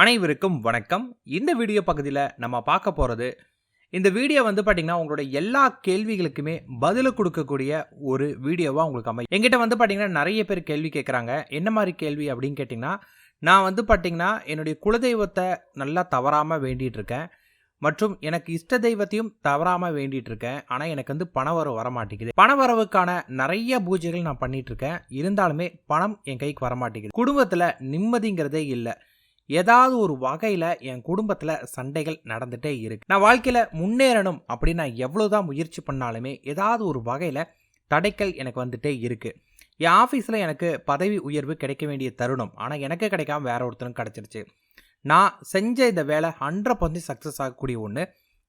அனைவருக்கும் வணக்கம். இந்த வீடியோ பகுதியில் நம்ம பார்க்க போகிறது இந்த வீடியோ வந்து பார்த்தீங்கன்னா உங்களோட எல்லா கேள்விகளுக்குமே பதில் கொடுக்கக்கூடிய ஒரு வீடியோவாக உங்களுக்கு அமையும். எங்கிட்ட வந்து பார்த்தீங்கன்னா நிறைய பேர் கேள்வி கேட்குறாங்க என்ன மாதிரி கேள்வி அப்படின்னு கேட்டிங்கன்னா நான் வந்து பார்த்தீங்கன்னா என்னுடைய குலதெய்வத்தை நல்லா தவறாமல் வேண்டிகிட்டு இருக்கேன் மற்றும் எனக்கு இஷ்ட தெய்வத்தையும் தவறாமல் வேண்டிகிட்டு இருக்கேன் ஆனால் எனக்கு வந்து பணவரவு வரமாட்டேங்குது. பணவரவுக்கான நிறைய பூஜைகள் நான் பண்ணிகிட்ருக்கேன் இருக்கேன் இருந்தாலுமே பணம் என் கைக்கு வர மாட்டேங்குது குடும்பத்தில் நிம்மதிங்கிறதே இல்லை. ஏதாவது ஒரு வகையில் என் குடும்பத்தில் சண்டைகள் நடந்துகிட்டே இருக்கு. நான் வாழ்க்கையில் முன்னேறணும் அப்படின்னு நான் எவ்வளோதான் முயற்சி பண்ணாலுமே ஏதாவது ஒரு வகையில் தடைக்கல் எனக்கு வந்துட்டே இருக்குது என் ஆஃபீஸில் எனக்கு பதவி உயர்வு கிடைக்க வேண்டிய தருணம். ஆனால் எனக்கு கிடைக்காம வேற ஒருத்தரும் கிடச்சிருச்சு. நான் செஞ்ச இந்த வேலை ஹண்ட்ரட் பர்சன்ட் சக்ஸஸ் ஆகக்கூடிய ஒன்று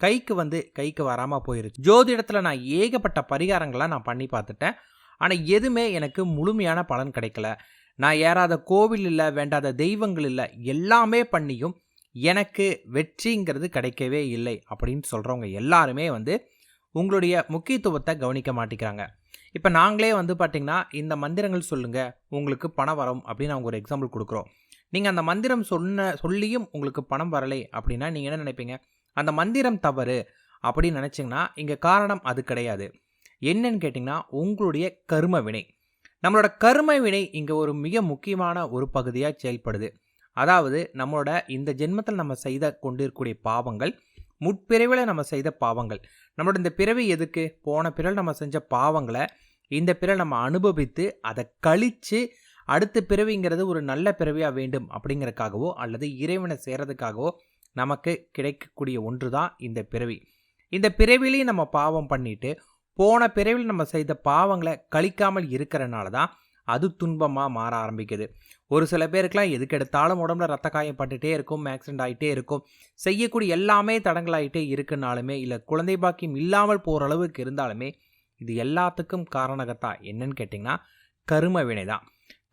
கைக்கு வந்து கைக்கு வராமல் போயிருச்சு. ஜோதிடத்தில் நான் ஏகப்பட்ட பரிகாரங்களாக நான் பண்ணி பார்த்துட்டேன். ஆனால் எதுவுமே எனக்கு முழுமையான பலன் கிடைக்கல. நான் ஏறாத கோவில் இல்லை வேண்டாத தெய்வங்கள் இல்லை எல்லாமே பண்ணியும் எனக்கு வெற்றிங்கிறது கிடைக்கவே இல்லை அப்படின்னு சொல்கிறவங்க எல்லாருமே வந்து உங்களுடைய முக்கியத்துவத்தை கவனிக்க மாட்டேங்கிறாங்க. இப்போ நாங்களே வந்து பார்த்திங்கன்னா இந்த மந்திரங்கள் சொல்லுங்கள் உங்களுக்கு பணம் வரும் அப்படின்னு அவங்க ஒரு எக்ஸாம்பிள் கொடுக்குறோம். நீங்கள் அந்த மந்திரம் சொன்ன சொல்லியும் உங்களுக்கு பணம் வரலை அப்படின்னா நீங்கள் என்ன நினைப்பீங்க? அந்த மந்திரம் தவறு அப்படின்னு நினச்சிங்கன்னா இங்கே காரணம் அது கிடையாது. என்னன்னு கேட்டிங்கன்னா உங்களுடைய கர்ம வினை. நம்மளோட கர்ம வினை இங்கே ஒரு மிக முக்கியமான ஒரு பகுதியாக செயல்படுது. அதாவது நம்மளோட இந்த ஜென்மத்தில் நம்ம செய்த கொண்டிருக்கக்கூடிய பாவங்கள் முற்பிறவில் நம்ம செய்த பாவங்கள். நம்மளோட இந்த பிறவி எதுக்கு? போன பிறல் நம்ம செஞ்ச பாவங்களை இந்த பிறல் நம்ம அனுபவித்து அதை கழித்து அடுத்த பிறவிங்கிறது ஒரு நல்ல பிறவியாக வேண்டும் அப்படிங்கிறதுக்காகவோ அல்லது இறைவனை சேரதுக்காகவோ நமக்கு கிடைக்கக்கூடிய ஒன்று தான் இந்த பிறவி. இந்த பிறவிலையும் நம்ம பாவம் பண்ணிவிட்டு போன பிறவில் நம்ம செய்த பாவங்களை கழிக்காமல் இருக்கிறனால தான் அது துன்பமாக மாற ஆரம்பிக்குது. ஒரு சில பேருக்குலாம் எதுக்கு எடுத்தாலும் உடம்புல ரத்த காயம் பட்டுட்டே இருக்கும் ஆக்சிடென்ட் ஆகிட்டே இருக்கும். செய்யக்கூடிய எல்லாமே தடங்களாகிட்டே இருக்குனாலுமே இல்லை குழந்தை பாக்கியம் இல்லாமல் போகிற அளவுக்கு இருந்தாலுமே இது எல்லாத்துக்கும் காரணகத்தா என்னன்னு கேட்டிங்கன்னா கரும வினை தான்.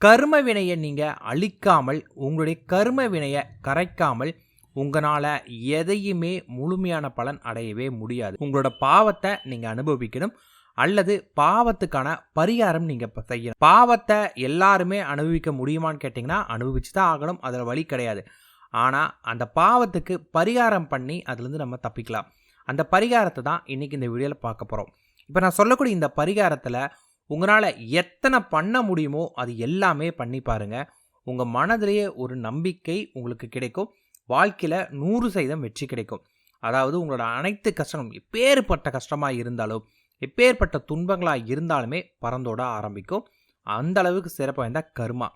கரும வினையை நீங்கள் அழிக்காமல் உங்களுடைய கரும வினையை கரைக்காமல் உங்களால் எதையுமே முழுமையான பலன் அடையவே முடியாது. உங்களோட பாவத்தை நீங்கள் அனுபவிக்கணும். அல்லது பாவத்துக்கான பரிகாரம் நீங்கள் செய்யணும். பாவத்தை எல்லாருமே அனுபவிக்க முடியுமான்னு கேட்டிங்கன்னா அனுபவிச்சு தான் ஆகணும். அதில் வழி கிடையாது. ஆனால் அந்த பாவத்துக்கு பரிகாரம் பண்ணி அதுலேருந்து நம்ம தப்பிக்கலாம். அந்த பரிகாரத்தை தான் இன்றைக்கி இந்த வீடியோவில் பார்க்க போகிறோம் இப்போ நான் சொல்லக்கூடிய இந்த பரிகாரத்தில் உங்களால் எத்தனை பண்ண முடியுமோ அது எல்லாமே பண்ணி பாருங்கள் உங்கள் மனதிலேயே ஒரு நம்பிக்கை உங்களுக்கு கிடைக்கும். வாழ்க்கையில் நூறு சதவீதம் வெற்றி கிடைக்கும். அதாவது உங்களோட அனைத்து கஷ்டங்களும் எப்பேற்பட்ட கஷ்டமாக இருந்தாலும் எப்பேற்பட்ட துன்பங்களாக இருந்தாலுமே பறந்தோட ஆரம்பிக்கும். அந்த அளவுக்கு சிறப்பு வாய்ந்த கர்மா.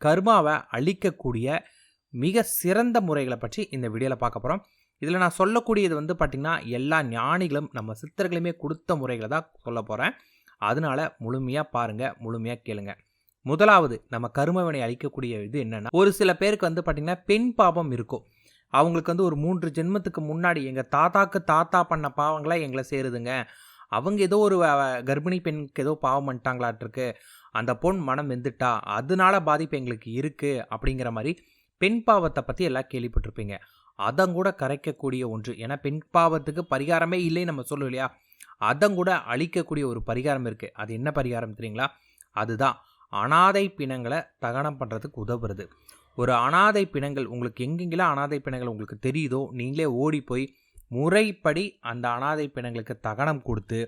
கர்மாவை அழிக்கக்கூடிய மிக சிறந்த முறைகளை பற்றி இந்த வீடியோவில் பார்க்க போகிறோம் இதில் நான் சொல்லக்கூடியது வந்து பார்த்திங்கன்னா எல்லா ஞானிகளும் நம்ம சித்தர்களுமே கொடுத்த முறைகளை தான் சொல்ல போகிறேன் அதனால முழுமையாக பாருங்கள் முழுமையாக கேளுங்க. முதலாவது நம்ம கருமவினை அழிக்கக்கூடிய இது என்னென்னா ஒரு சில பேருக்கு வந்து பார்த்திங்கன்னா பெண் பாபம் இருக்கும். அவங்களுக்கு வந்து ஒரு மூன்று ஜென்மத்துக்கு முன்னாடி எங்கள் தாத்தாக்கு தாத்தா பண்ண பாவங்களாக எங்களை சேருதுங்க. அவங்க ஏதோ ஒரு கர்ப்பிணி பெண்ணுக்கு ஏதோ பாவம் பண்ணிட்டாங்களாட்டிருக்கு. அந்த பொண் மனம் வெந்துட்டா அதனால பாதிப்பு எங்களுக்கு இருக்குது அப்படிங்கிற மாதிரி பெண் பாவத்தை பற்றி எல்லாம் கேள்விப்பட்டிருப்பீங்க. அதங்கூட கரைக்கக்கூடிய ஒன்று. ஏன்னா பெண் பாவத்துக்கு பரிகாரமே இல்லைன்னு நம்ம சொல்லுவோம் இல்லையா? அதங்கூட அழிக்கக்கூடிய ஒரு பரிகாரம் இருக்குது அது என்ன பரிகாரம் தெரியுங்களா? அதுதான். அனாதை பிணங்களை தகனம் பண்ணுறதுக்கு உதவுறது. ஒரு அனாதை பிணங்கள் உங்களுக்கு எங்கெங்கெல்லாம் அனாதை பிணங்கள் உங்களுக்கு தெரியுதோ நீங்களே ஓடி போய் முறைப்படி அந்த அனாதை பிணங்களுக்கு தகனம் கொடுத்து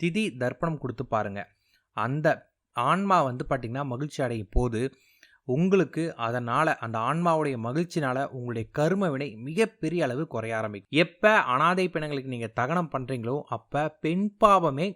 திதி தர்ப்பணம் கொடுத்து பாருங்கள் அந்த ஆன்மா வந்து பார்த்திங்கன்னா மகிழ்ச்சி அடையும் போது உங்களுக்கு அதனால் அந்த ஆன்மாவுடைய மகிழ்ச்சினால் உங்களுடைய கரும வினை மிகப்பெரிய அளவு குறைய ஆரம்பிக்கும். எப்போ அனாதை பிணங்களுக்கு நீங்கள் தகனம் பண்ணுறீங்களோ அப்போ பெண் பாவமே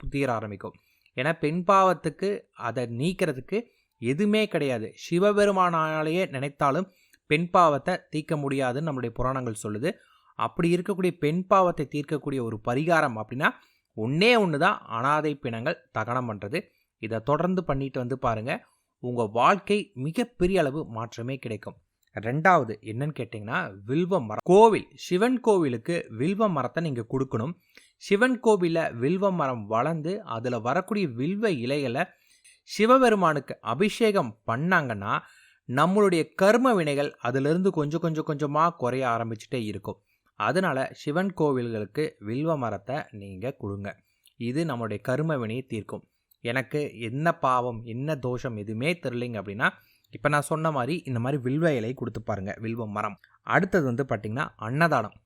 தீர ஆரம்பிக்கும். ஏன்னா பெண் பாவத்துக்கு அதை நீக்கிறதுக்கு எதுவுமே கிடையாது. சிவபெருமானாலேயே நினைத்தாலும் பெண் பாவத்தை தீர்க்க முடியாதுன்னு நம்மளுடைய புராணங்கள் சொல்லுது. அப்படி இருக்கக்கூடிய பெண் பாவத்தை தீர்க்கக்கூடிய ஒரு பரிகாரம் அப்படின்னா ஒன்றே ஒன்று தான் அனாதை பிணங்கள் தகனம் பண்ணுறது இதை தொடர்ந்து பண்ணிட்டு வந்து பாருங்கள் உங்கள் வாழ்க்கை மிகப்பெரிய அளவு மாற்றமே கிடைக்கும். ரெண்டாவது என்னன்னு கேட்டிங்கன்னா வில்வ மரம். கோவில் சிவன் கோவிலுக்கு வில்வ மரத்தை நீங்கள் கொடுக்கணும். சிவன் கோவிலில் வில்வ மரம் வளர்ந்து அதில் வரக்கூடிய வில்வ இலைகளை சிவபெருமானுக்கு அபிஷேகம் பண்ணாங்கன்னா நம்மளுடைய கர்ம வினைகள் அதிலிருந்து கொஞ்சம் கொஞ்சம் கொஞ்சமாக குறைய ஆரம்பிச்சுட்டே இருக்கும். அதனால சிவன் கோவில்களுக்கு வில்வ மரத்தை நீங்கள் கொடுங்க. இது நம்மளுடைய கர்ம வினையை தீர்க்கும். எனக்கு என்ன பாவம் என்ன தோஷம் எதுவுமே தெரிலிங்க அப்படின்னா இப்போ நான் சொன்ன மாதிரி இந்த மாதிரி வில்வ இலை கொடுத்து பாருங்க வில்வ மரம். அடுத்தது வந்து பார்த்திங்கன்னா அன்னதானம்.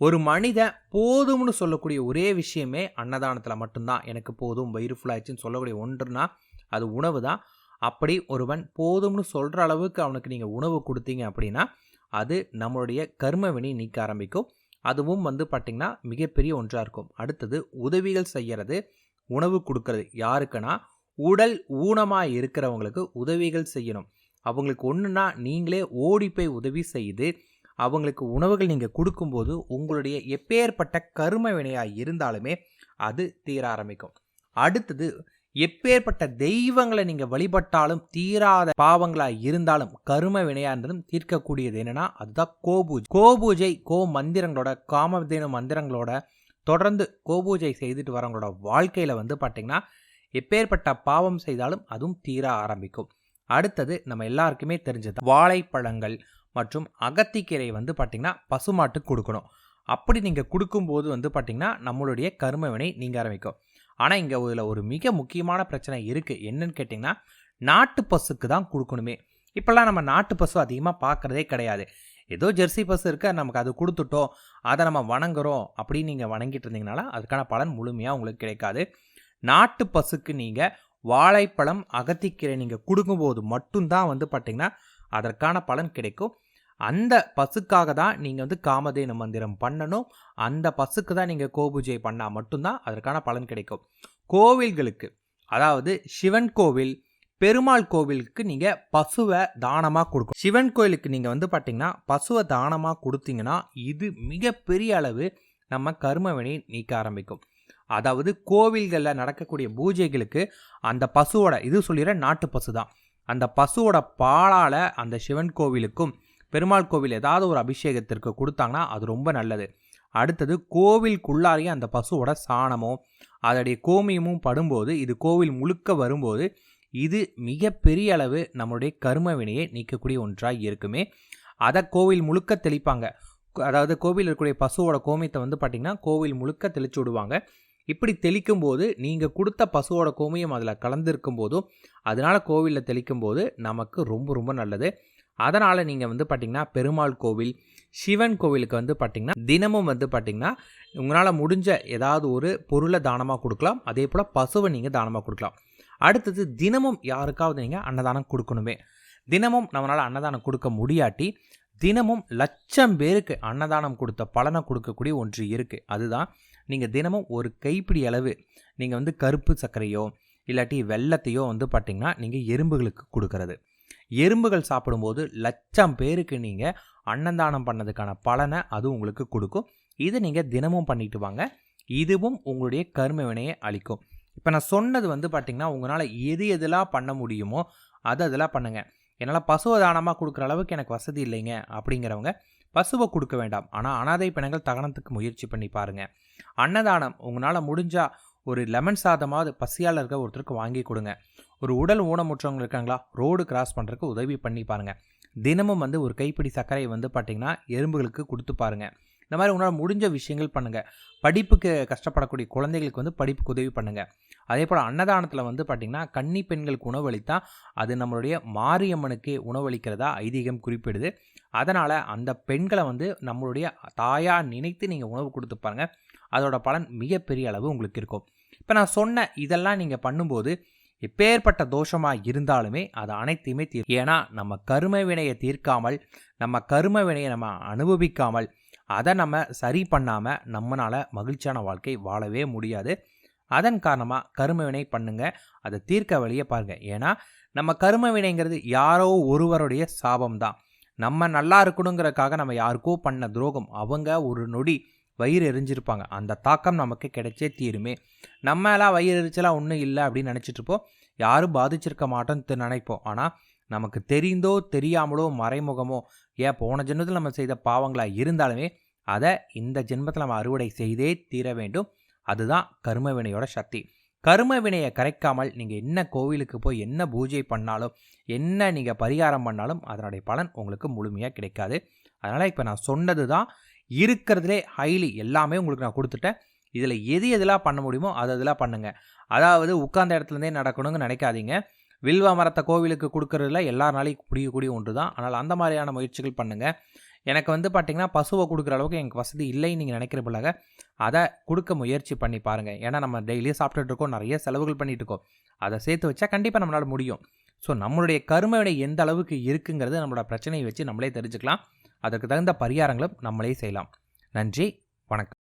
ஒரு மனிதன் போதும்னு சொல்லக்கூடிய ஒரே விஷயமே அன்னதானத்தில் மட்டும்தான். எனக்கு போதும் வயிறு ஃபுல்லாச்சுன்னு சொல்லக்கூடிய ஒன்றுனா அது உணவு தான். அப்படி ஒருவன் போதும்னு சொல்கிற அளவுக்கு அவனுக்கு நீங்கள் உணவு கொடுத்தீங்க அப்படின்னா அது நம்மளுடைய கர்மவினை நீக்க ஆரம்பிக்கும். அதுவும் வந்து பார்த்திங்கன்னா மிகப்பெரிய ஒன்றாக இருக்கும். அடுத்தது உதவிகள் செய்கிறது உணவு கொடுக்கறது. யாருக்குன்னா உடல் ஊனமாக இருக்கிறவங்களுக்கு உதவிகள் செய்யணும். அவங்களுக்கு ஒன்றுனா நீங்களே ஓடி போய் உதவி செய்து அவங்களுக்கு உணவுகள் நீங்கள் கொடுக்கும்போது உங்களுடைய எப்பேற்பட்ட கரும வினையாக இருந்தாலுமே அது தீர ஆரம்பிக்கும். அடுத்தது எப்பேற்பட்ட தெய்வங்களை நீங்கள் வழிபட்டாலும் தீராத பாவங்களாக இருந்தாலும் கரும வினையாக இருந்தாலும் தீர்க்கக்கூடியது என்னன்னா அதுதான் கோபூஜை. கோபூஜை கோ மந்திரங்களோட காமதேனு மந்திரங்களோட தொடர்ந்து கோபூஜை செய்துட்டு வரவங்களோட வாழ்க்கையில் வந்து பார்த்திங்கன்னா எப்பேற்பட்ட பாவம் செய்தாலும் அதுவும் தீர ஆரம்பிக்கும். அடுத்தது நம்ம எல்லாருக்குமே தெரிஞ்சது வாழைப்பழங்கள் மற்றும் அகத்திக்கீரை வந்து பார்த்திங்கன்னா பசுமாட்டுக்கு கொடுக்கணும். அப்படி நீங்கள் கொடுக்கும்போது வந்து பார்த்திங்கன்னா நம்மளுடைய கரும வினை நீங்கள் ஆரம்பிக்கும். ஆனால் இங்கே இதில் ஒரு மிக முக்கியமான பிரச்சனை இருக்குது என்னன்னு கேட்டிங்கன்னா நாட்டு பசுக்கு தான் கொடுக்கணுமே. இப்போல்லாம் நம்ம நாட்டு பசு அதிகமாக பார்க்குறதே கிடையாது. ஏதோ ஜெர்சி பஸ் இருக்க நமக்கு அது கொடுத்துட்டோம் அதை நம்ம வணங்குறோம் அப்படின்னு நீங்கள் வணங்கிட்டு இருந்தீங்கனால அதுக்கான பலன் முழுமையாக உங்களுக்கு கிடைக்காது. நாட்டு பசுக்கு நீங்கள் வாழைப்பழம் அகத்திக்கீரை நீங்கள் கொடுக்கும்போது மட்டும்தான் வந்து பார்த்திங்கன்னா அதற்கான பலன் கிடைக்கும். அந்த பசுக்காக தான் நீங்கள் வந்து காமதேனு மந்திரம் பண்ணணும். அந்த பசுக்கு தான் நீங்கள் கோபூஜை பண்ணால் மட்டும்தான் அதற்கான பலன் கிடைக்கும். கோவில்களுக்கு அதாவது சிவன் கோவில் பெருமாள் கோவிலுக்கு நீங்கள் பசுவை தானமாக கொடுக்கும் சிவன் கோயிலுக்கு நீங்கள் வந்து பார்த்தீங்கன்னா பசுவை தானமாக கொடுத்தீங்கன்னா இது மிகப்பெரிய அளவு நம்ம கர்மவினை நீக்க ஆரம்பிக்கும். அதாவது கோவில்களில் நடக்கக்கூடிய பூஜைகளுக்கு அந்த பசுவோட இது சொல்லிடுற நாட்டு பசு தான். அந்த பசுவோட பாலால் அந்த சிவன் கோவிலுக்கும் பெருமாள் கோவில் ஏதாவது ஒரு அபிஷேகத்திற்கு கொடுத்தாங்கன்னா அது ரொம்ப நல்லது. அடுத்தது கோவிலுக்குள்ளாரையே அந்த பசுவோட சாணமும் அதோடைய கோமியமும் படும்போது இது கோவில் முழுக்க வரும்போது இது மிகப்பெரிய அளவு நம்மளுடைய கரும வினையை நீக்கக்கூடிய ஒன்றாக இருக்குமே. அதை கோவில் முழுக்க தெளிப்பாங்க. அதாவது கோவில் இருக்கக்கூடிய பசுவோட கோமியத்தை வந்து பார்த்திங்கன்னா கோவில் முழுக்க தெளிச்சு விடுவாங்க. இப்படி தெளிக்கும் போது நீங்கள் கொடுத்த பசுவோட கோமியம் அதில் கலந்துருக்கும் போதும் அதனால் கோவிலில் தெளிக்கும் போது நமக்கு ரொம்ப ரொம்ப நல்லது. அதனால் நீங்கள் வந்து பார்த்திங்கன்னா பெருமாள் கோவில் சிவன் கோவிலுக்கு வந்து பார்த்திங்கன்னா தினமும் வந்து பார்த்திங்கன்னா உங்களால் முடிஞ்ச ஏதாவது ஒரு பொருளை தானமாக கொடுக்கலாம். அதே போல் பசுவை நீங்கள் தானமாக கொடுக்கலாம். அடுத்தது தினமும் யாருக்காவது நீங்கள் அன்னதானம் கொடுக்கணுமே. தினமும் நம்மளால் அன்னதானம் கொடுக்க முடியாட்டி தினமும் லட்சம் பேருக்கு அன்னதானம் கொடுத்த பலனை கொடுக்கக்கூடிய ஒன்று இருக்குது அதுதான் நீங்கள் தினமும் ஒரு கைப்பிடி அளவு நீங்கள் வந்து கருப்பு சர்க்கரையோ இல்லாட்டி வெள்ளத்தையோ வந்து பார்த்திங்கன்னா நீங்கள் எறும்புகளுக்கு கொடுக்கறது. எறும்புகள் சாப்பிடும்போது லட்சம் பேருக்கு நீங்கள் அன்னதானம் பண்ணதுக்கான பலனை அது உங்களுக்கு கொடுக்கும். இது நீங்கள் தினமும் பண்ணிட்டு வாங்க. இதுவும் உங்களுடைய கர்ம வினையை அளிக்கும். இப்போ நான் சொன்னது வந்து பார்த்திங்கன்னா உங்களால் எது எதெல்லாம் பண்ண முடியுமோ அதை அதெல்லாம் பண்ணுங்கள் என்னால் பசுவை தானமாக கொடுக்குற அளவுக்கு எனக்கு வசதி இல்லைங்க அப்படிங்கிறவங்க பசுவை கொடுக்க வேண்டாம். ஆனால் அனாதை பிணங்கள் தகனத்துக்கு முயற்சி பண்ணி பாருங்கள் அன்னதானம் உங்களால் முடிஞ்சால் ஒரு லெமன் சாதமாவது பசியால் இருக்க ஒருத்தருக்கு வாங்கி கொடுங்க. ஒரு உடல் ஊனமுற்றவங்க இருக்காங்களா ரோடு கிராஸ் பண்ணுறதுக்கு உதவி பண்ணி பாருங்கள் தினமும் வந்து ஒரு கைப்பிடி சர்க்கரையை வந்து பார்த்திங்கன்னா எறும்புகளுக்கு கொடுத்து பாருங்கள் இந்த மாதிரி உங்களால் முடிஞ்ச விஷயங்கள் பண்ணுங்கள் படிப்புக்கு கஷ்டப்படக்கூடிய குழந்தைகளுக்கு வந்து படிப்புக்கு உதவி பண்ணுங்கள் அதே போல் அன்னதானத்தில் வந்து பார்த்திங்கன்னா கன்னி பெண்களுக்கு உணவளித்தா அது நம்மளுடைய மாரியம்மனுக்கு உணவளிக்கிறதா ஐதீகம் குறிப்பிடுது. அதனால் அந்த பெண்களை வந்து நம்மளுடைய தாயாக நினைத்து நீங்கள் உணவு கொடுத்து பாருங்கள் அதோட பலன் மிகப்பெரிய அளவு உங்களுக்கு இருக்கும். இப்போ நான் சொன்ன இதெல்லாம் நீங்கள் பண்ணும்போது எப்பேற்பட்ட தோஷமாக இருந்தாலுமே அது அனைத்தையுமே தீர் ஏன்னா நம்ம கரும வினையை தீர்க்காமல் நம்ம கரும வினையை நம்ம அனுபவிக்காமல் அதை நம்ம சரி பண்ணாமல் நம்மளால் மகிழ்ச்சியான வாழ்க்கை வாழவே முடியாது. அதன் காரணமாக கரும வினை பண்ணுங்கள் அதை தீர்க்க வழியை பாருங்கள் ஏன்னா நம்ம கரும வினைங்கிறது யாரோ ஒருவருடைய சாபம் தான் நம்ம நல்லா இருக்கணுங்கிறதுக்காக நம்ம யாருக்கோ பண்ண துரோகம் அவங்க ஒரு நொடி வயிறு எரிஞ்சிருப்பாங்க. அந்த தாக்கம் நமக்கு கிடைச்சே தீருமே. நம்மளாம் வயிறு எரிச்சலாக ஒன்றும் இல்லை அப்படின்னு நினச்சிட்ருப்போம் யாரும் பாதிச்சிருக்க மாட்டோம்னு நினைப்போம். ஆனால் நமக்கு தெரிந்தோ தெரியாமலோ மறைமுகமோ ஏன் போன ஜென்மத்தில் நம்ம செய்த பாவங்களாக இருந்தாலுமே அதை இந்த ஜென்மத்தில் நம்ம அறுவடை செய்தே தீர வேண்டும். அதுதான் கரும வினையோட சக்தி. கரும வினையை கரைக்காமல் நீங்கள் என்ன கோவிலுக்கு போய் என்ன பூஜை பண்ணாலும் என்ன நீங்கள் பரிகாரம் பண்ணாலும் அதனுடைய பலன் உங்களுக்கு முழுமையாக கிடைக்காது. அதனால் இப்போ நான் சொன்னது தான் இருக்கிறதுலே ஹைலி எல்லாமே உங்களுக்கு நான் கொடுத்துட்டேன். இதில் எது எதெல்லாம் பண்ண முடியுமோ அது அதெல்லாம் பண்ணுங்கள் அதாவது உட்கார்ந்த இடத்துலேருந்தே நடக்கணும்னு நினைக்காதீங்க. வில்வ மரத்தை கோவிலுக்கு கொடுக்கறதுல எல்லாருனாலையும் பிடிக்கக்கூடிய ஒன்று தான் ஆனால் அந்த மாதிரியான முயற்சிகள் பண்ணுங்கள் எனக்கு வந்து பார்த்திங்கன்னா பசுவை கொடுக்குற அளவுக்கு எனக்கு வசதி இல்லைன்னு நீங்கள் நினைக்கிற பிள்ளைங்க அதை கொடுக்க முயற்சி பண்ணி பாருங்கள் ஏன்னா நம்ம டெய்லியும் சாப்பிட்டுட்டு இருக்கோம். நிறைய செலவுகள் பண்ணிகிட்டு இருக்கோம். அதை சேர்த்து வச்சா கண்டிப்பாக நம்மளால் முடியும். ஸோ நம்மளுடைய கருமையோட எந்த அளவுக்கு இருக்குங்கிறது நம்மளோட பிரச்சனையை வச்சு நம்மளே தெரிஞ்சுக்கலாம். அதற்கு தகுந்த பரிகாரங்களும் நம்மளே செய்யலாம். நன்றி வணக்கம்.